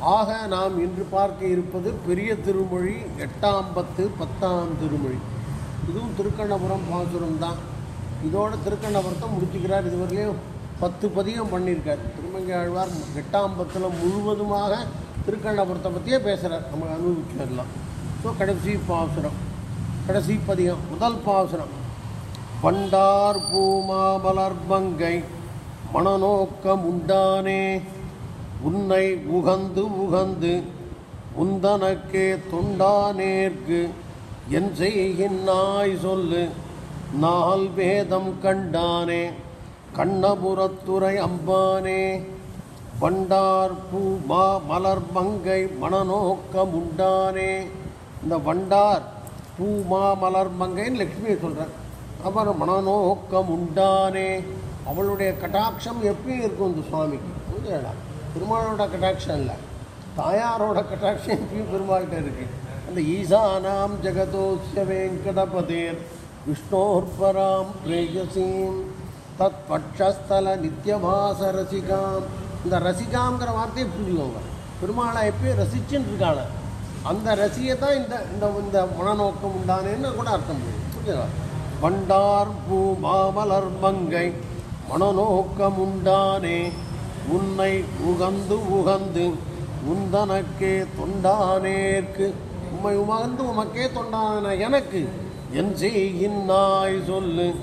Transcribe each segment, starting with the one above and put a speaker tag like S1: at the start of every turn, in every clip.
S1: ஆக நாம் இன்று பார்க்க இருப்பது பெரிய திருமொழி எட்டாம் பத்து பத்தாம் திருமொழி. இதுவும் திருக்கண்ணபுரம் பாசுரம் தான். இதோட திருக்கண்ணபுரத்தை முடிச்சுக்கிறார் இதுவரையிலையும் பத்து பதிகம் பண்ணியிருக்கார். திருமங்கை ஆழ்வார் எட்டாம் பத்தில் முழுவதுமாக திருக்கண்ணபுரத்தை பற்றியே பேசுகிறார் நம்ம அனுபவிச்சிடலாம் ஸோ கடைசி பாசுரம். கடைசி பதிகம் முதல் பாசுரம். பண்டார் பூமாமலர் பங்கை மனநோக்கம் உண்டானே. உன்னை உகந்து உகந்து உந்தனக்கே தொண்டானேற்கு என் செய்கின்னாய் சொல்லு. நாள் வேதம் கண்டானே கண்ணபுரத்துறை அம்பானே. வண்டார் பூ மா மலர் மங்கை மனநோக்கம் உண்டானே. இந்த வண்டார் பூ மா மலர் மங்கைன்னு லக்ஷ்மியை சொல்கிறார் அப்புறம் மனநோக்கம் உண்டானே. அவளுடைய கட்டாட்சம் எப்பயும் இருக்கும் இந்த சுவாமிக்கு. புரியுதுடா பெருமாளோட கட்டாட்சம் இல்லை. தாயாரோட கட்டாட்சம் எப்பயும் பெருமாள்கிட்ட இருக்குது அந்த ஈசானாம் ஜெகதோஸ்ய வெங்கடபதேர் விஷ்ணோர்பராம் பிரேயசீம் தத் பட்சஸ்தல நித்தியவாச ரசிகாம். இந்த ரசிகாங்கிற வார்த்தையை புரிஞ்சுக்கோங்க. பெருமாளை எப்பயும் ரசிச்சுன்னு இருக்காங்க. அந்த ரசியை தான் இந்த இந்த இந்த மனநோக்கம் உண்டானேன்னு கூட அர்த்தம் புரியும் பண்டார் வண்டார் பூ மாமலர் மங்கை மனநோக்கம் உண்டானே உன்னை உகந்து உகந்து உந்தனக்கே தொண்டானேற்கு. உம்மை உமகந்து உமக்கே தொண்டான எனக்கு என் செய்கின்னாய் சொல்லு.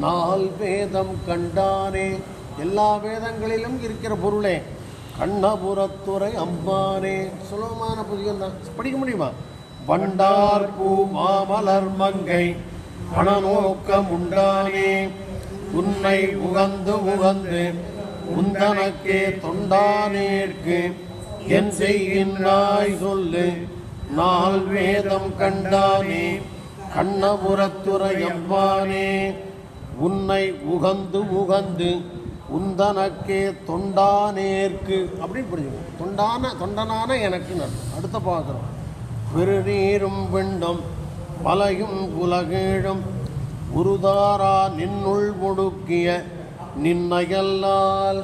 S1: நாள் வேதம் கண்டானே. எல்லா வேதங்களிலும் இருக்கிற பொருளே. கண்ணபுரத்துறை அம்பானே சுலபமான புதியம் தான். படிக்க முடியுமா? வண்டார் பூ மாமலர் மங்கை மனநோக்கம் உண்டானே. உன்னை உகந்து உகந்து உந்தனக்கே தொண்டானேற்கு என் செய்கின்றாய் சொல்லு. நாள் வேதம் கண்டானே கண்ணபுரத்துறை அம்பானே உன்னை உகந்து உகந்து உந்தனக்கே தொண்டானேற்கு. அப்படின்னு புரிஞ்சுக்கணும் தொண்டான தொண்டனான எனக்கு அடுத்த பார்க்குறோம் பெருநீரும் வெண்டம் பலையும் உலகேழும் உருதாரா நின்னுள் முடுக்கிய நின்னையல்லால்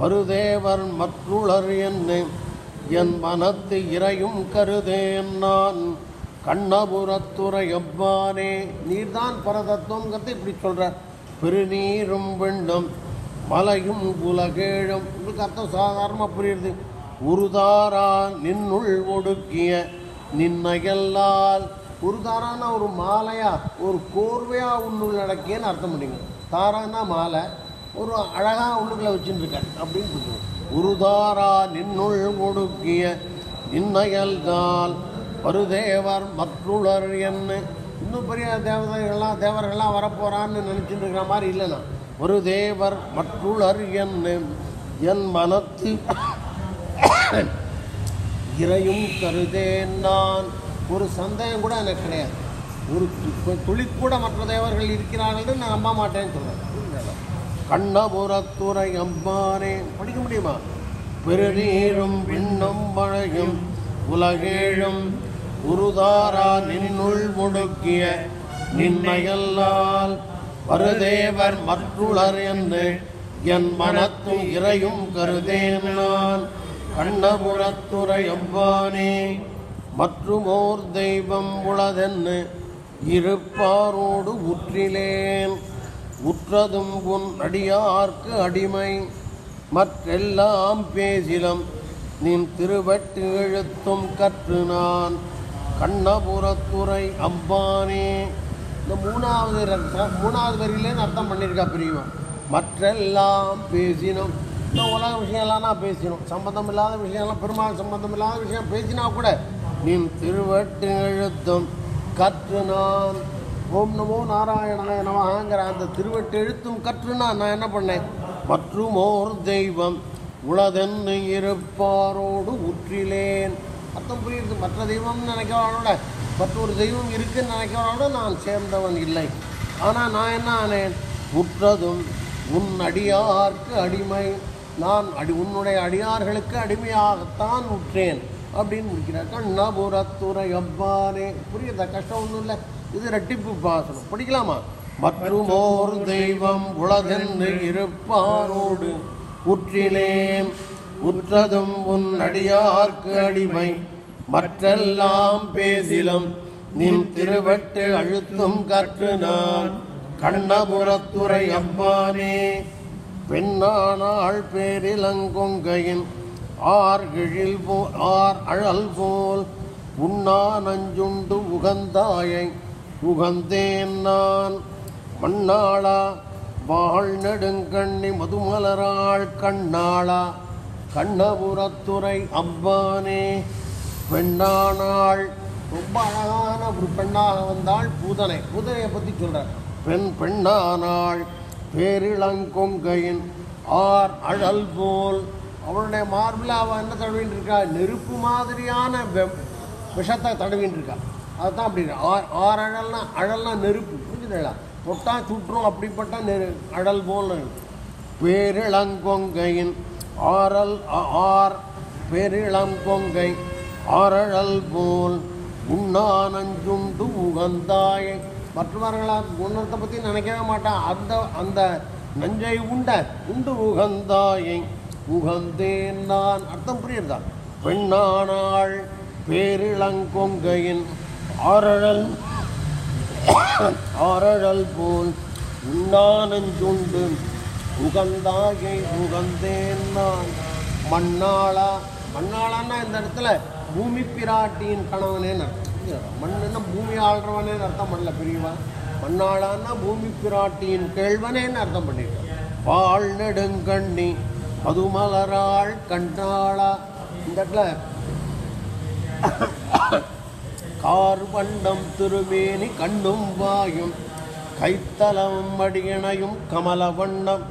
S1: வருதேவர் மற்றுளர் என்ன. என் மனத்து இறையும் கருதேன் நான். கண்ணபுரத்துறை எவ்வானே நீர்தான் பரதத்துவங்கிறது இப்படி சொல்கிறார் பெருநீரும் வெண்டம் மலையும் உலகேழும். உங்களுக்கு அர்த்தம் சாதாரணமாக புரியுது. உருதாரா நின்னுள் ஒடுக்கிய நின்னையல்லால். உருதாரான ஒரு மாலையா ஒரு கோர்வையாக உன்னுள் அடக்கியன்னு அர்த்தம் பண்ணிங்க தாரான்னா மாலை ஒரு அழகா உள்ளுக்குள்ள வச்சுட்டு இருக்கார் அப்படின்னு சொல்லுவோம். உருதாரா நின்னுள் ஒடுக்கிய நின்னையல்கால் பருதேவர் மற்றுளர் என்ன? இன்னும் பெரிய தேவதைகள்லாம் தேவர்கள்லாம் வரப்போறான்னு நினச்சிட்டு இருக்கிற மாதிரி இல்லைண்ணா. ஒரு தேவர் மற்றுளர் என்ன? என் மனத்து இறையும் கருதேன் நான். ஒரு சந்தேகம் கூட எனக்கு கிடையாது. ஒரு துளி கூட மற்ற தேவர்கள் இருக்கிறார்கள் நான் நம்ப மாட்டேன்னு சொல்றேன். கண்ணபுரத்துறை அம்பானே படிக்க முடியுமா? பெருநீரும் பின்னம் மழையும் உலகேழும் உருதாரா நின்னுள் முடுக்கிய நின்னையல்லால் வருதேவர் மற்றுளர் என்று என் மனத்தும் இறையும் கருதேன் நான் கண்ணபுரத்துறை அவ்வானே மற்றுமோர் தெய்வம் உளதென்னு இருப்பாரோடு உற்றிலேன். உற்றதும் உன் அடியார்க்கு அடிமை. மற்றெல்லாம் பேசிலம் நின் திருவட்டு எழுத்தும் கற்று நான். கண்ணபுரத்துறை அம்பானே. இந்த மூணாவது மூணாவது வரியிலேருந்து அர்த்தம் பண்ணியிருக்கா பிரிவா மற்றெல்லாம் பேசினோம். இந்த உலக விஷயம்லாம் நான் பேசினோம். சம்பந்தம் இல்லாத விஷயம்லாம் பெருமாள் சம்பந்தம் இல்லாத விஷயம் பேசினா கூட நின் திருவட்டு எழுத்தும் கற்று நான். ஓம் நமோ நாராயணாய நமகாங்கிற அந்த திருவட்டு எழுத்தும் நான் என்ன பண்ணேன்? மற்றும் ஓர் தெய்வம் உளதென்னு இருப்பாரோடு உற்றிலேன். அர்த்தம் புரியுது? மற்ற தெய்வம்னு நினைக்கிறவனோட மற்றொரு தெய்வம் இருக்குன்னு நினைக்கிறவனோட நான் சேர்ந்தவன் இல்லை. ஆனால் நான் என்ன ஆனேன்? உற்றதும் உன் அடியார்க்கு அடிமை. நான் அடி உன்னுடைய அடியார்களுக்கு அடிமையாகத்தான் உற்றேன். அப்படின்னு முடிக்கிறார். கண்ணபுரத்துறை எவ்வாறே புரியுதா? கஷ்டம் ஒன்றும் இல்லை. இது ரெட்டிப்பு பாசனம். படிக்கலாமா? மற்றும் ஓர் தெய்வம் உலகென்று இருப்பாரோடு உற்றிலேன் உற்றதும் உன் அடியார்க்கு அடிமை. மற்றெல்லாம் பேசிலும் நின் திருவட்டு அழுத்தும் கற்று நான். கண்ணபுரத்துறை அம்பானே பெண்ணானாள் பேரிலங்கொங்கையின். ஆர்கிழில் போ ஆர் அழல் போல் உண்ணா நஞ்சுண்டு உகந்தாயை. உகந்தேன் நான். மண்ணாளா வாழ் நெடுங்கண்ணி மதுமலராள் கண்ணாளா. கண்ணபுரத்துறை அப்பானே பெண்ணானாள். ரொம்ப அழகான ஒரு பெண்ணாக வந்தாள் பூதனை. பூதனையை பற்றி சொல்கிறார் பெண் பெண்ணானாள். பேரிளங்கொங்கையின் ஆர் அழல் போல். அவளுடைய மார்பில் அவள் என்ன தடவின்னு இருக்கா நெருப்பு மாதிரியான விஷத்தை தடவின்னு இருக்கா அதுதான் அப்படி ஆர் ஆறு அழல்னா அழல்னா நெருப்பு. புரிஞ்சுதுங்களா தொட்டா சுற்றும் அப்படிப்பட்ட நெரு அழல் போல் பேரிளங்கொங்கையின் ஆரல் ஆ- ஆர் பெரிளங்கொங்கை ஆரழல் போல் உண்ணானஞ்சுண்டு உகந்தாய். மற்றவர்களால் குணத்தை பற்றி நினைக்கவே மாட்டான். அந்த அந்த நஞ்சை உண்ட உண்டு உகந்தாயை உகந்தேன் நான். அர்த்தம் புரியுறதா? பெண்ணானாள் பேரிளங்கொங்கையின் ஆரழல் ஆரழல் போல் உண்ணானஞ்சுண்டு உகந்தாகை உகந்தேன் நான். மண்ணாளா மண்ணாளான்னா இந்த இடத்துல பூமி பிராட்டியின் கணவனேன்னு அர்த்தம். மண்ணுன்னா பூமி ஆள்றவனேன்னு அர்த்தம் பண்ணல பெரியவா மண்ணாளான்னா பூமி பிராட்டியின் கேழ்வனேன்னு அர்த்தம் பண்ணிருக்கான் பால் நெடுங்கண்ணி மதுமலராள் கண்டாளா. இந்த இடத்துல கார் வண்ணம் திருமேனி கண்ணும் வாயும். கைத்தலம் அடியணையும் கமல வண்ணம்.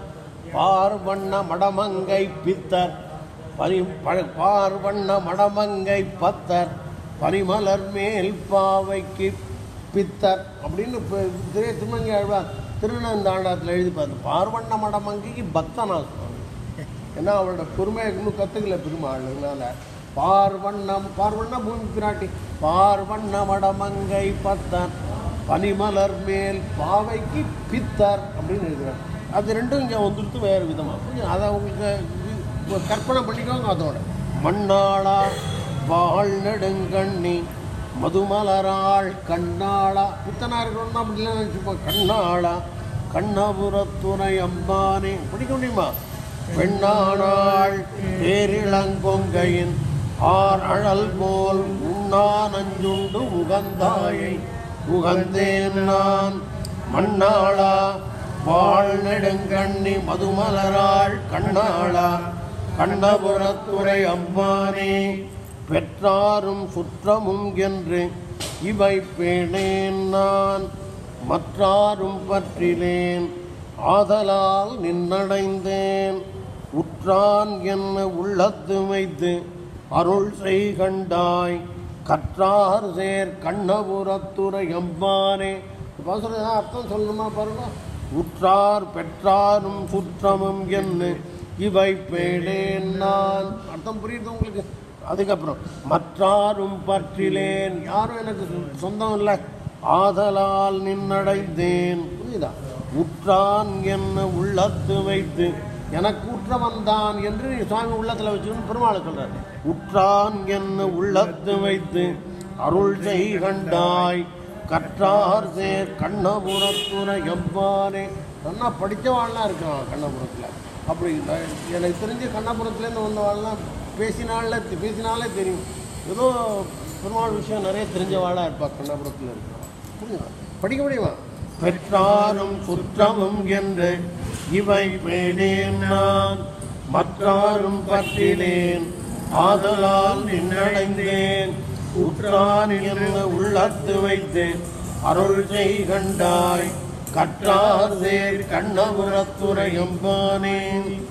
S1: பார்வண்ண மடமங்கை பித்தர். பனி பார்வண்ண மடமங்கை பத்தர். பனிமலர் மேல் பாவைக்கு பித்தர். அப்படின்னு திரு திருமங்கை ஆழ்வார் திருநந்தாண்டத்தில் எழுதி பார்த்து பார்வண்ண மடமங்கைக்கு பக்தனா சுவாமி. ஏன்னா அவளோட பொறுமையை இன்னும் கற்றுக்கல பெருமாள்னால பார்வண்ணம் பார்வண்ண பூமி பிராட்டி பார்வண்ண மடமங்கை பத்தர் பனிமலர் மேல் பாவைக்கு பித்தர் அப்படின்னு எழுதுறாங்க அது ரெண்டும் இங்கே வந்துடுத்து வேறு விதமாக புரியுது? அதை உங்களுக்கு கற்பனை பண்ணிக்கோங்க அதோட. மண்ணாளா வாழ் நெடுங்கண்ணி மதுமலராள் கண்ணாளா. புத்தனா இருக்கணும்னா அப்படிலாம் நினச்சிப்போம் கண்ணாளா கண்ணபுரத்துறை அம்பானே. பிடிக்க முடியுமா பெண்ணானாள் பேரிளங்கொங்கையின் ஆர் அழல் போல் உண்ணா நஞ்சுண்டு உகந்தாயை. உகந்தேன் நான் மண்ணாளா வாழ் நெடுங்கண்ணி மதுமலராள் கண்ணாளா. கண்ணபுரத்துறை அம்மானே பெற்றாரும் சுற்றமும் என்று இவை பேணேன் நான். மற்றாரும் பற்றிலேன் ஆதலால் நின்னடைந்தேன். உற்றான் என்ன உள்ளத்து வைத்து அருள் செய் கண்டாய் கற்றார் சேர் கண்ணபுரத்துறை எம்மானே இப்போ அர்த்தம் சொல்லணுமா பாருங்க? உற்றார் பெற்றாரும் சுற்றமும் என்ன இவை பேடேன் நான். அர்த்தம் புரியுது உங்களுக்கு? அதுக்கப்புறம் மற்றாரும் பற்றிலேன். யாரும் எனக்கு சொந்தம் இல்லை. ஆதலால் நின்னடைந்தேன். புரியுதா? உற்றான் என்ன உள்ளத்து வைத்து எனக்கு உற்றவன் தான் என்று சுவாமி உள்ளத்தில் வச்சுக்கணும் பெருமாளை சொல்றார். உற்றான் என்ன உள்ளத்து வைத்து அருள் செய் கண்டாய். கற்றார் சேர் கண்ணபுரத்துறை எவ்வாறே. நல்லா படித்தவாள்லாம் இருக்கான் கண்ணபுரத்தில். அப்படி எனக்கு தெரிஞ்சு கண்ணபுரத்துலேருந்து வந்தவாள்லாம் பேசினால பேசினாலே தெரியும். ஏதோ பெருமாள் விஷயம் நிறைய தெரிஞ்சவாளாக இருப்பா கண்ணபுரத்தில் இருக்கிறான் புரியுதா? படிக்க முடியுமா? பெற்றாரும் சுற்றமும் என்று இவை பேடேன் நான். மற்றாரும் பற்றினேன். ஆதலால் நின்னடைந்தேன். உற்றான் உள்ளத்து வைத்தேன். அருள் செய் கண்டாய். கற்றார் சேர் கண்ணபுரத்துறையம்பானேன்